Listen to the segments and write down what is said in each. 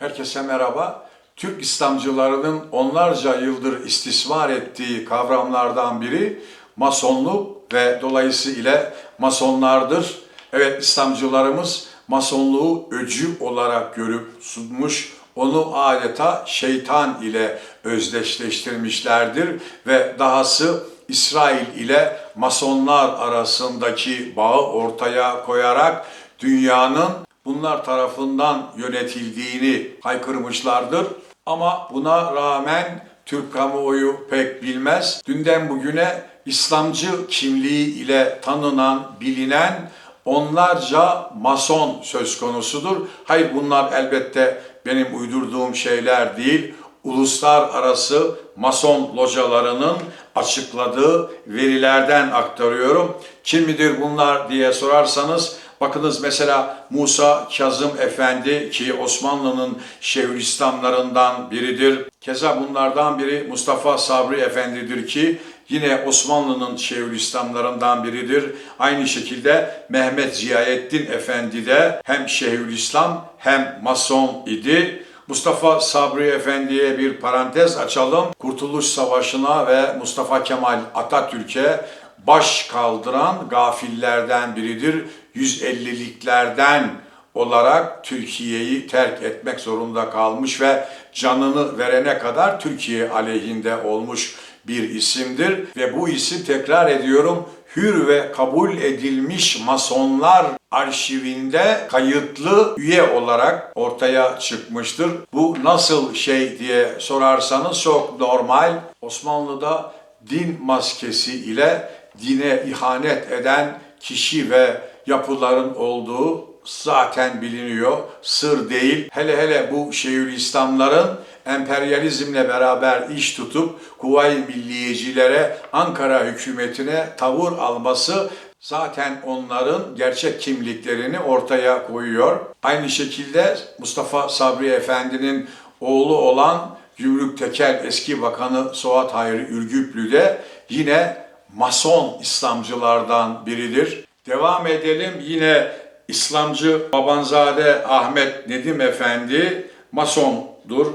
Herkese merhaba. Türk İslamcılarının onlarca yıldır istismar ettiği kavramlardan biri masonluk ve dolayısıyla masonlardır. Evet İslamcılarımız masonluğu öcü olarak görüp sunmuş, onu adeta şeytan ile özdeşleştirmişlerdir ve dahası İsrail ile masonlar arasındaki bağı ortaya koyarak dünyanın bunlar tarafından yönetildiğini haykırmışlardır. Ama buna rağmen Türk kamuoyu pek bilmez. Dünden bugüne İslamcı kimliği ile tanınan, bilinen onlarca mason söz konusudur. Hayır bunlar elbette benim uydurduğum şeyler değil. Uluslararası mason localarının açıkladığı verilerden aktarıyorum. Kim midir bunlar diye sorarsanız Bakınız mesela Musa Kazım Efendi ki Osmanlı'nın Şeyhülislamlarından biridir. Keza bunlardan biri Mustafa Sabri Efendi'dir ki yine Osmanlı'nın Şeyhülislamlarından biridir. Aynı şekilde Mehmet Ziyaettin Efendi de hem Şeyhülislam hem Mason idi. Mustafa Sabri Efendi'ye bir parantez açalım. Kurtuluş Savaşı'na ve Mustafa Kemal Atatürk'e baş kaldıran gafillerden biridir. 150'liklerden olarak Türkiye'yi terk etmek zorunda kalmış ve canını verene kadar Türkiye aleyhinde olmuş bir isimdir ve bu isim tekrar ediyorum hür ve kabul edilmiş masonlar arşivinde kayıtlı üye olarak ortaya çıkmıştır. Bu nasıl şey diye sorarsanız çok normal. Osmanlı'da din maskesi ile dine ihanet eden kişi ve yapıların olduğu zaten biliniyor. Sır değil. Hele hele bu Şeyhülislamların emperyalizmle beraber iş tutup Kuvayi Milliyecilere, Ankara hükümetine tavır alması zaten onların gerçek kimliklerini ortaya koyuyor. Aynı şekilde Mustafa Sabri Efendi'nin oğlu olan Gümrük Tekel eski bakanı Suat Hayri Ürgüplü de yine Mason İslamcılardan biridir. Devam edelim yine İslamcı Babanzade Ahmet Nedim Efendi Masondur.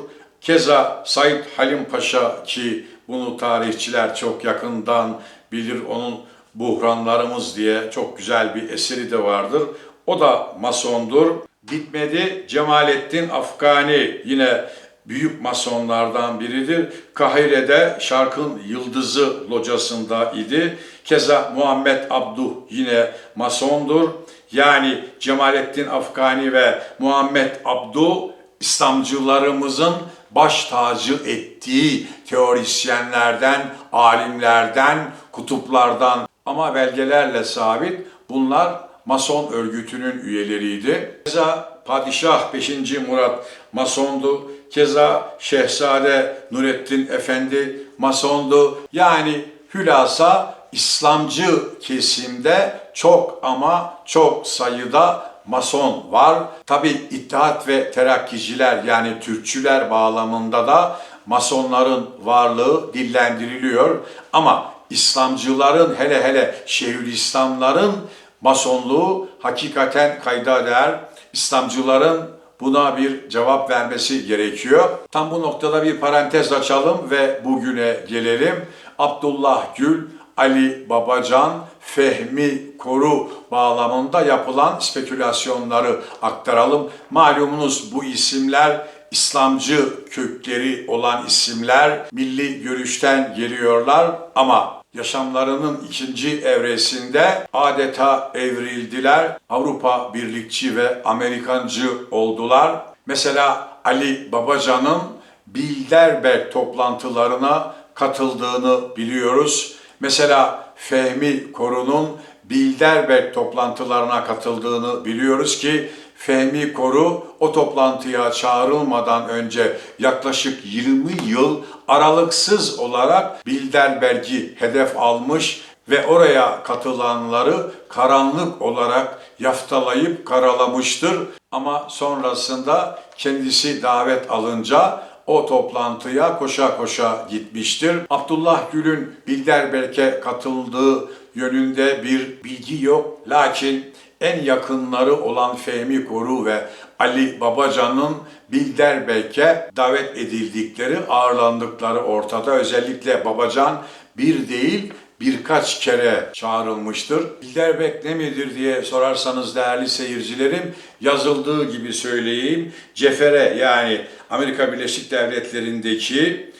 Keza Said Halim Paşa ki bunu tarihçiler çok yakından bilir onun buhranlarımız diye çok güzel bir eseri de vardır. O da Masondur. Bitmedi Cemalettin Afgani yine büyük masonlardan biridir. Kahire'de Şarkın Yıldızı locasında idi. Keza Muhammed Abduh yine masondur. Yani Cemalettin Afgani ve Muhammed Abduh İslamcılarımızın baş tacı ettiği teorisyenlerden, alimlerden, kutuplardan ama belgelerle sabit bunlar Mason örgütünün üyeleriydi. Keza Padişah 5. Murat Masondu. Keza Şehzade Nurettin Efendi Masondu. Yani hülasa İslamcı kesimde çok ama çok sayıda Mason var. Tabi İttihat ve Terakkiciler yani Türkçüler bağlamında da Masonların varlığı dillendiriliyor. Ama İslamcıların hele hele Şeyhülislamların Masonluğu hakikaten kayda değer. İslamcıların buna bir cevap vermesi gerekiyor. Tam bu noktada bir parantez açalım ve bugüne gelelim. Abdullah Gül, Ali Babacan, Fehmi Koru bağlamında yapılan spekülasyonları aktaralım. Malumunuz bu isimler İslamcı kökleri olan isimler milli görüşten geliyorlar ama yaşamlarının ikinci evresinde adeta evrildiler. Avrupa birlikçi ve Amerikancı oldular. Mesela Ali Babacan'ın Bilderberg toplantılarına katıldığını biliyoruz. Mesela Fehmi Koru'nun Bilderberg toplantılarına katıldığını biliyoruz ki Fehmi Koru o toplantıya çağrılmadan önce yaklaşık 20 yıl aralıksız olarak Bilderberg'i hedef almış ve oraya katılanları karanlık olarak yaftalayıp karalamıştır. Ama sonrasında kendisi davet alınca o toplantıya koşa koşa gitmiştir. Abdullah Gül'ün Bilderberg'e katıldığı yönünde bir bilgi yok. Lakin en yakınları olan Fehmi Koru ve Ali Babacan'ın Bilderbek'e davet edildikleri, ağırlandıkları ortada. Özellikle Babacan bir değil birkaç kere çağrılmıştır. Bilderbek ne midir diye sorarsanız değerli seyircilerim, yazıldığı gibi söyleyeyim. Cefere yani Amerika Birleşik Devletleri'ndeki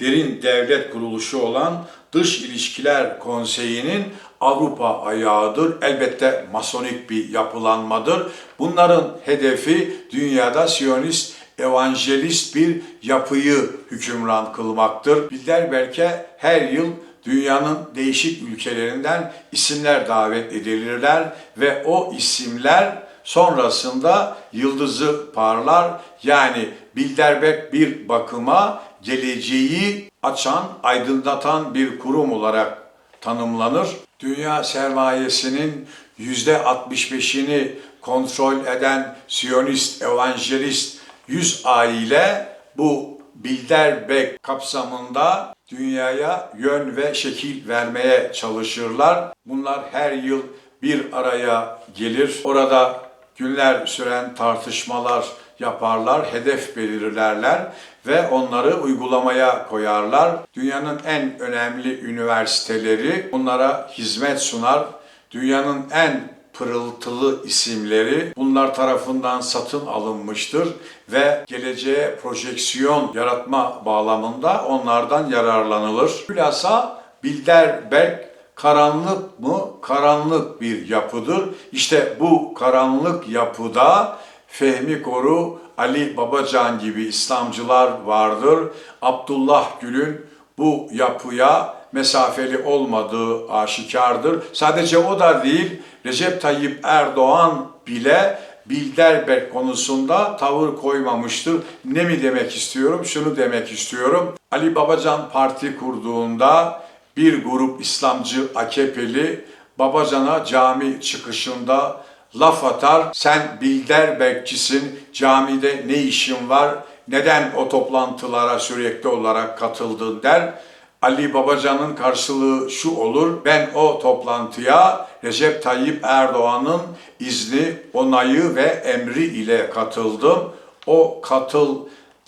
derin devlet kuruluşu olan Dış İlişkiler Konseyi'nin Avrupa ayağıdır. Elbette masonik bir yapılanmadır. Bunların hedefi dünyada Siyonist evangelist bir yapıyı hükümran kılmaktır. Bilderbek'e her yıl dünyanın değişik ülkelerinden isimler davet edilirler ve o isimler sonrasında yıldızı parlar. Yani Bilderbek bir bakıma geleceği açan, aydınlatan bir kurum olarak tanımlanır. Dünya sermayesinin %65'ini kontrol eden Siyonist, Evangelist 100 aile bu Bilderbek kapsamında dünyaya yön ve şekil vermeye çalışırlar. Bunlar her yıl bir araya gelir. Orada günler süren tartışmalar yaparlar, hedef belirlerler ve onları uygulamaya koyarlar. Dünyanın en önemli üniversiteleri bunlara hizmet sunar. Dünyanın en pırıltılı isimleri bunlar tarafından satın alınmıştır ve geleceğe projeksiyon yaratma bağlamında onlardan yararlanılır. Hülasa Bilderberg karanlık mı? Karanlık bir yapıdır. İşte bu karanlık yapıda Fehmi Koru, Ali Babacan gibi İslamcılar vardır. Abdullah Gül'ün bu yapıya mesafeli olmadığı aşikardır. Sadece o da değil, Recep Tayyip Erdoğan bile Bilderbek konusunda tavır koymamıştır. Ne mi demek istiyorum? Şunu demek istiyorum. Ali Babacan parti kurduğunda bir grup İslamcı AKP'li Babacan'a cami çıkışında laf atar. Sen Bilderbekçisin, camide ne işin var, neden o toplantılara sürekli olarak katıldın der. Ali Babacan'ın karşılığı şu olur. Ben o toplantıya Recep Tayyip Erdoğan'ın izni, onayı ve emri ile katıldım. O katıl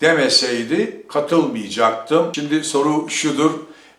demeseydi katılmayacaktım. Şimdi soru şudur.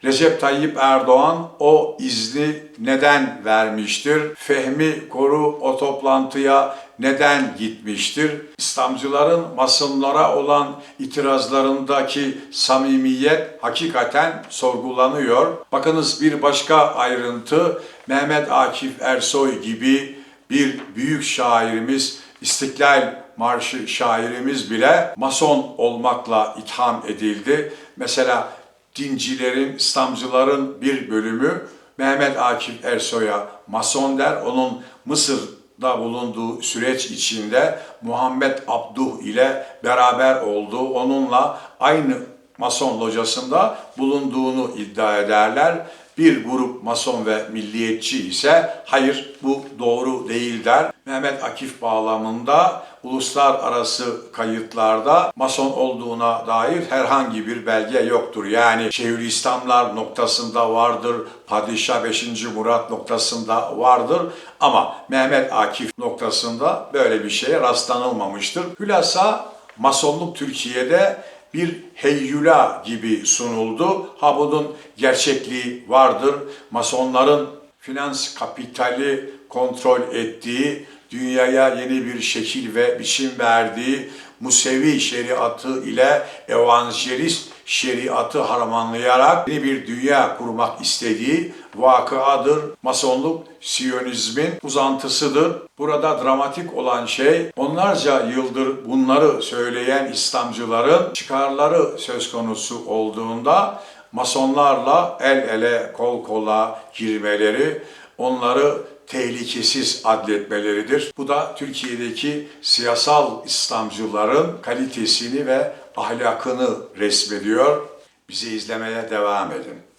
Recep Tayyip Erdoğan o izni neden vermiştir? Fehmi Koru o toplantıya neden gitmiştir? İslamcıların masonlara olan itirazlarındaki samimiyet hakikaten sorgulanıyor. Bakınız bir başka ayrıntı Mehmet Akif Ersoy gibi bir büyük şairimiz İstiklal Marşı şairimiz bile mason olmakla itham edildi. Mesela dincilerin, İslamcıların bir bölümü Mehmet Akif Ersoy'a mason der. Onun Mısır'da bulunduğu süreç içinde Muhammed Abduh ile beraber olduğu, onunla aynı mason locasında bulunduğunu iddia ederler. Bir grup mason ve milliyetçi ise hayır bu doğru değil der. Mehmet Akif bağlamında uluslararası kayıtlarda mason olduğuna dair herhangi bir belge yoktur. Yani Şeyhülislamlar noktasında vardır, Padişah 5. Murat noktasında vardır ama Mehmet Akif noktasında böyle bir şeye rastlanılmamıştır. Hülasa masonluk Türkiye'de bir heyyula gibi sunuldu. Ha bunun gerçekliği vardır. Masonların finans kapitali kontrol ettiği, dünyaya yeni bir şekil ve biçim verdiği Musevi şeriatı ile evangelist şeriatı harmanlayarak yeni bir dünya kurmak istediği vakıadır. Masonluk Siyonizmin uzantısıdır. Burada dramatik olan şey onlarca yıldır bunları söyleyen İslamcıların çıkarları söz konusu olduğunda masonlarla el ele kol kola girmeleri, onları tehlikesiz adletmeleridir. Bu da Türkiye'deki siyasal İslamcıların kalitesini ve ahlakını resmediyor. Bizi izlemeye devam edin.